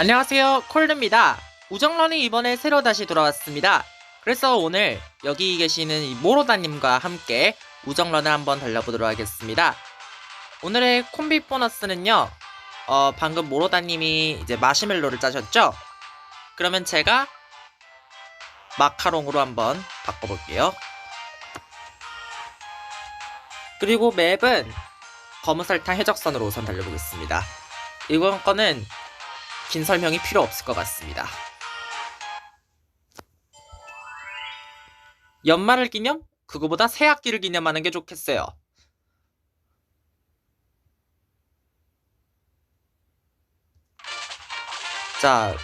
안녕하세요. 콜드입니다. 우정런이 이번에 새로 다시 돌아왔습니다. 그래서 오늘 여기 계시는 이 모로다님과 함께 우정런을 한번 달려보도록 하겠습니다. 오늘의 콤비 보너스는요 어, 방금 모로다님이 이제 마시멜로를 짜셨죠? 그러면 제가 마카롱으로 한번 바꿔볼게요. 그리고 맵은 검은설탕 해적선으로 우선 달려보겠습니다. 이번 거는 긴 설명이 필요 없을 것 같습니다. 연말을 기념? 그거보다 새 학기를 기념하는 게 좋겠어요. 자,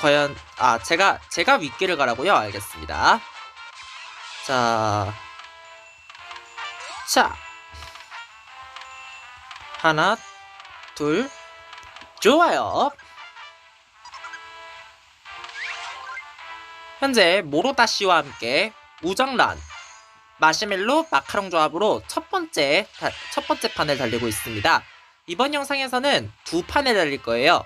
과연 아 제가 제가 윗길을 가라고요? 알겠습니다. 자, 자, 하나, 둘, 좋아요. 현재 모로다 씨와 함께 우정란 마시멜로 마카롱 조합으로 첫 번째 다- 첫 번째 판을 달리고 있습니다. 이번 영상에서는 두 판을 달릴 거예요.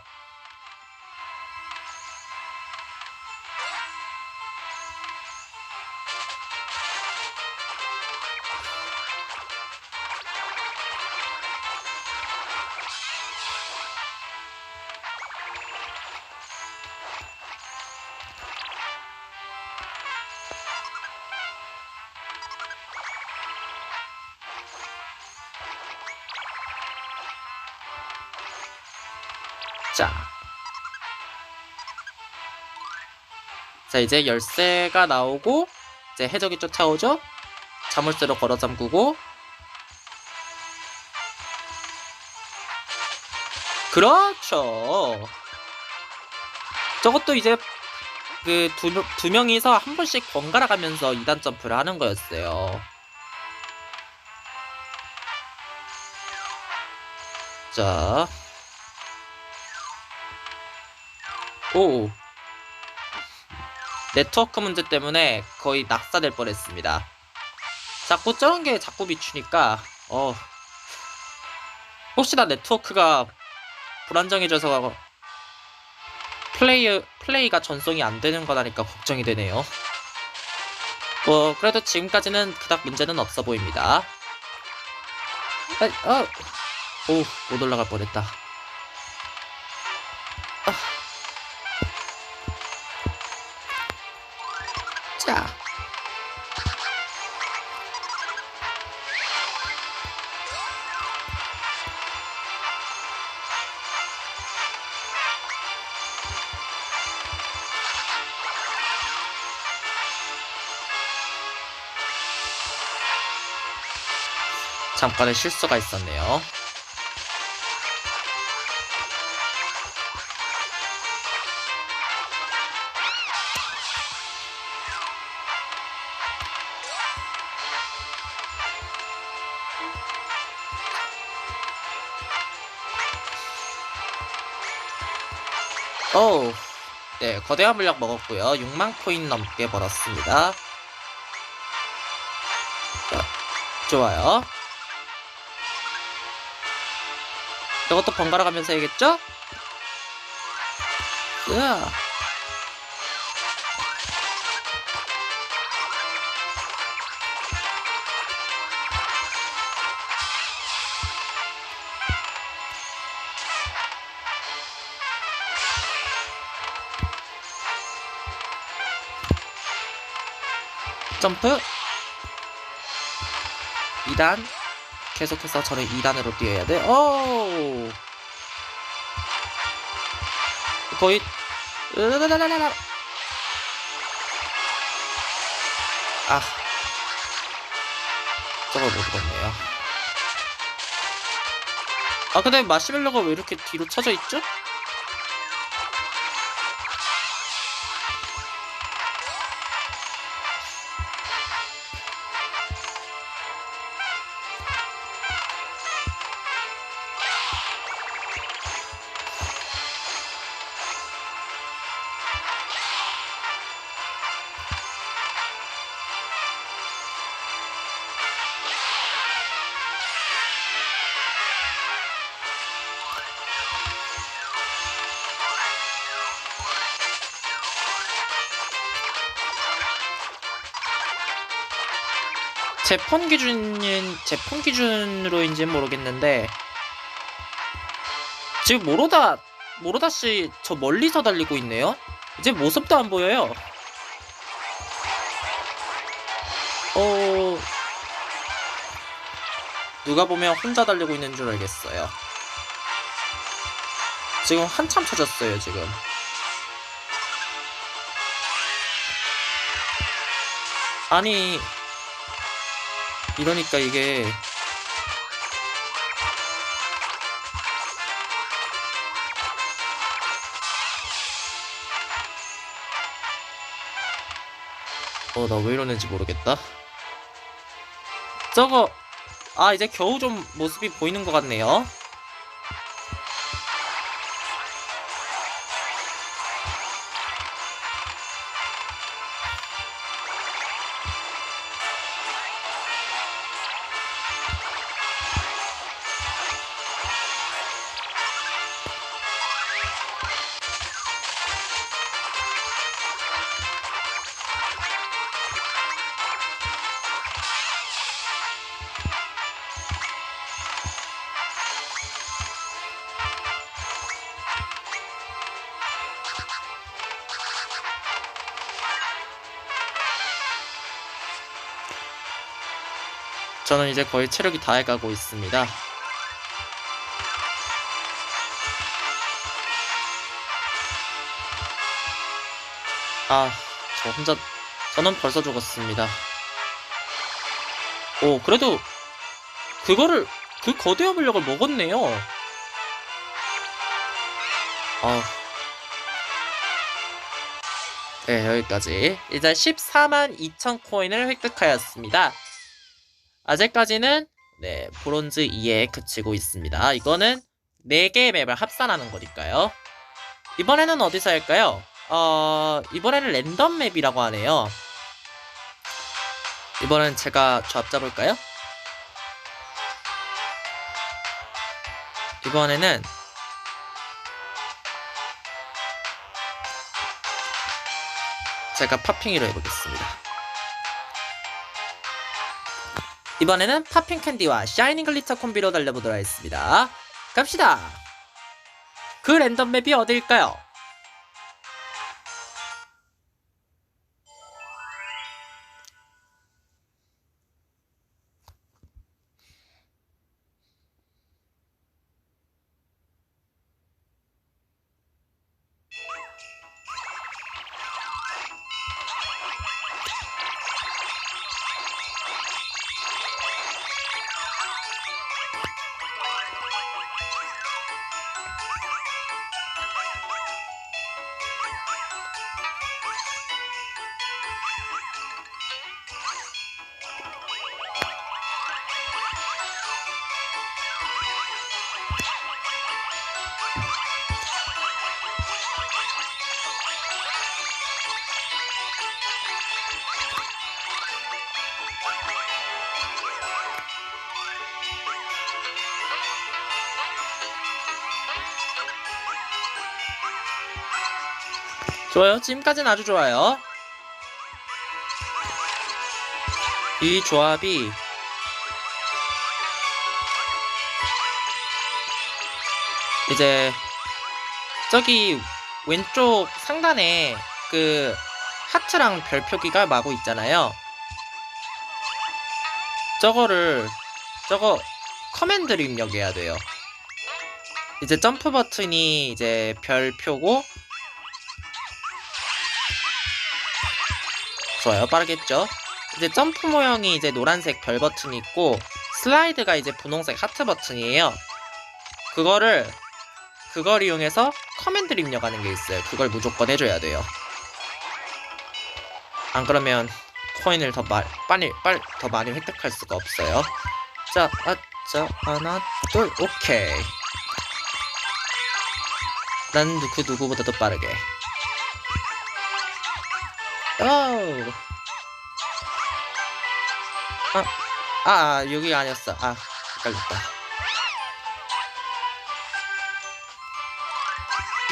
자, 이제 열쇠가 나오고, 이제 해적이 쫓아오죠? 자물쇠로 걸어 잠그고, 그렇죠. 저것도 이제 그 두, 두 명이서 한 번씩 번갈아 가면서 2단 점프를 하는 거였어요. 자. 오. 네트워크 문제 때문에 거의 낙사될 뻔했습니다. 자꾸 저런 게 자꾸 비추니까 어 혹시나 네트워크가 불안정해져서 플레이 플레이가 전송이 안 되는 거라니까 걱정이 되네요. 뭐 그래도 지금까지는 그닥 문제는 없어 보입니다. 아, 아. 오, 못 올라갈 뻔했다. 잠깐의 실수가 있었네요. 오, 네, 거대한 물약 먹었고요. 6만 코인 넘게 벌었습니다. 자, 좋아요. 이것도 번갈아 가면서 해야겠죠? 으아. 점프 2단 계속해서 저는 2단으로 뛰어야 돼. 오! 거의 으라라라라라. 아 저걸 못 읽었네요. 아 근데 마시멜로가 왜 이렇게 뒤로 쳐져 있죠? 제폰 기준인 제폰 기준으로인지는 모르겠는데 지금 모로다 모로다 씨 저 멀리서 달리고 있네요. 이제 모습도 안 보여요. 어 누가 보면 혼자 달리고 있는 줄 알겠어요. 지금 한참 쳐졌어요 지금. 아니 이러니까 이게 어 나 왜 이러는지 모르겠다. 저거 아 이제 겨우 좀 모습이 보이는 것 같네요 저는 이제 거의 체력이 다 해가고 있습니다 아 저 혼자 저는 벌써 죽었습니다 오 그래도 그거를 그 거대한 물력을 먹었네요 아 네, 여기까지. 이제 14만 2천 코인을 획득하였습니다. 아직까지는 네, 브론즈 2에 그치고 있습니다. 이거는 4개의 맵을 합산하는 거니까요. 이번에는 어디서 할까요? 어, 이번에는 랜덤 맵이라고 하네요. 이번엔 제가 조합 잡을까요? 이번에는 제가 팝핑이로 해보겠습니다. 이번에는 팝핑 캔디와 샤이닝 글리터 콤비로 달려보도록 하겠습니다. 갑시다. 그 랜덤 맵이 어딜까요? 좋아요. 지금까지는 아주 좋아요. 이 조합이 이제 저기 왼쪽 상단에 그 하트랑 별표기가 마구 있잖아요. 저거를 저거 커맨드를 입력해야 돼요. 이제 점프 버튼이 이제 별표고 좋아요. 빠르겠죠? 이제 점프 모형이 이제 노란색 별 버튼이 있고 슬라이드가 이제 분홍색 하트 버튼이에요. 그거를 그걸 이용해서 커맨드를 입력하는 게 있어요. 그걸 무조건 해줘야 돼요. 안 그러면 코인을 더 말, 빨리 빨리 더 많이 획득할 수가 없어요. 자, 아, 자 하나 둘 오케이. 난 그 누구보다도 빠르게 아, 아, 아, 여기가 아니었어. 아, 헷갈렸다.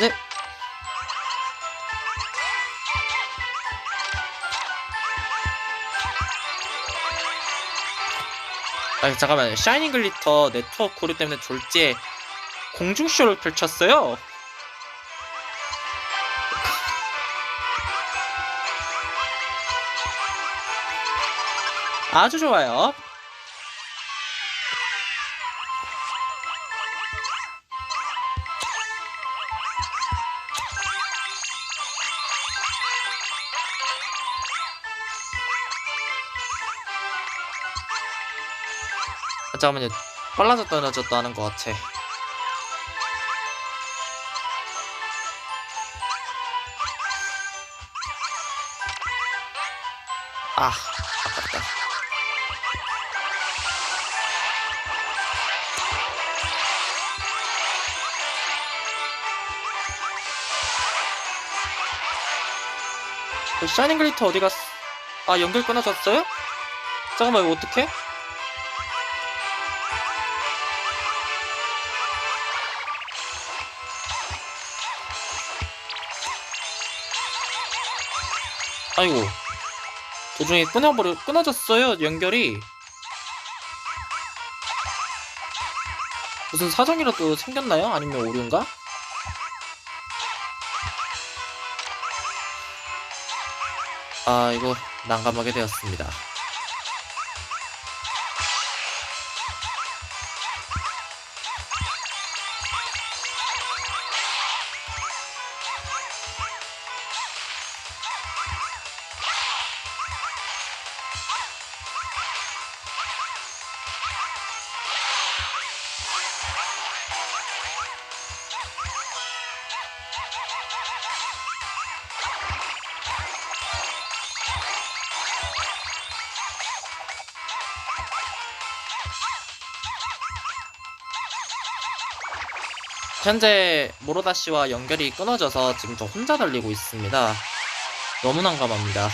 네. 아니 잠깐만 샤이닝 글리터 네트워크 고려 때문에 졸지에 공중쇼를 펼쳤어요. 아주 좋아요. 아, 잠깐만요. 빨라졌다 늦었다 하는 것 같아. 아, 아깝다. 그 샤이닝 글리터 어디 갔어? 아, 연결 끊어졌어요? 잠깐만, 이거 어떡해? 아이고 도중에 끊어버려 끊어졌어요 연결이 무슨 사정이라도 생겼나요? 아니면 오류인가? 아 이거 난감하게 되었습니다 현재 모로다 씨와 연결이 끊어져서 지금 저 혼자 달리고 있습니다. 너무 난감합니다.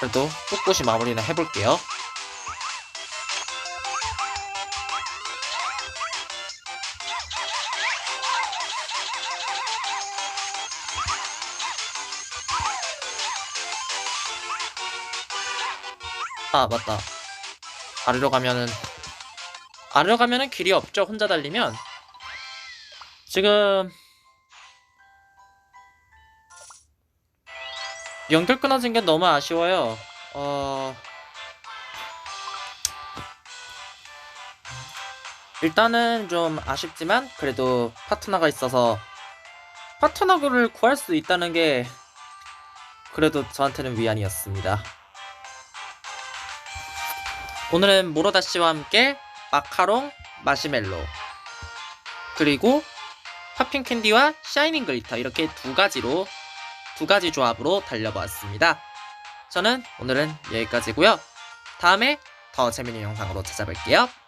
그래도 꿋꿋이 마무리는 해볼게요. 아 맞다. 아래로 가면은 아래로 가면은 길이 없죠. 혼자 달리면 지금 연결 끊어진 게 너무 아쉬워요. 어... 일단은 좀 아쉽지만 그래도 파트너가 있어서 파트너를 구할 수 있다는 게 그래도 저한테는 위안이었습니다. 오늘은 모로다 씨와 함께 마카롱, 마시멜로 그리고 팝핑 캔디와 샤이닝 글리터 이렇게 두 가지로 두 가지 조합으로 달려보았습니다. 저는 오늘은 여기까지고요. 다음에 더 재밌는 영상으로 찾아뵐게요.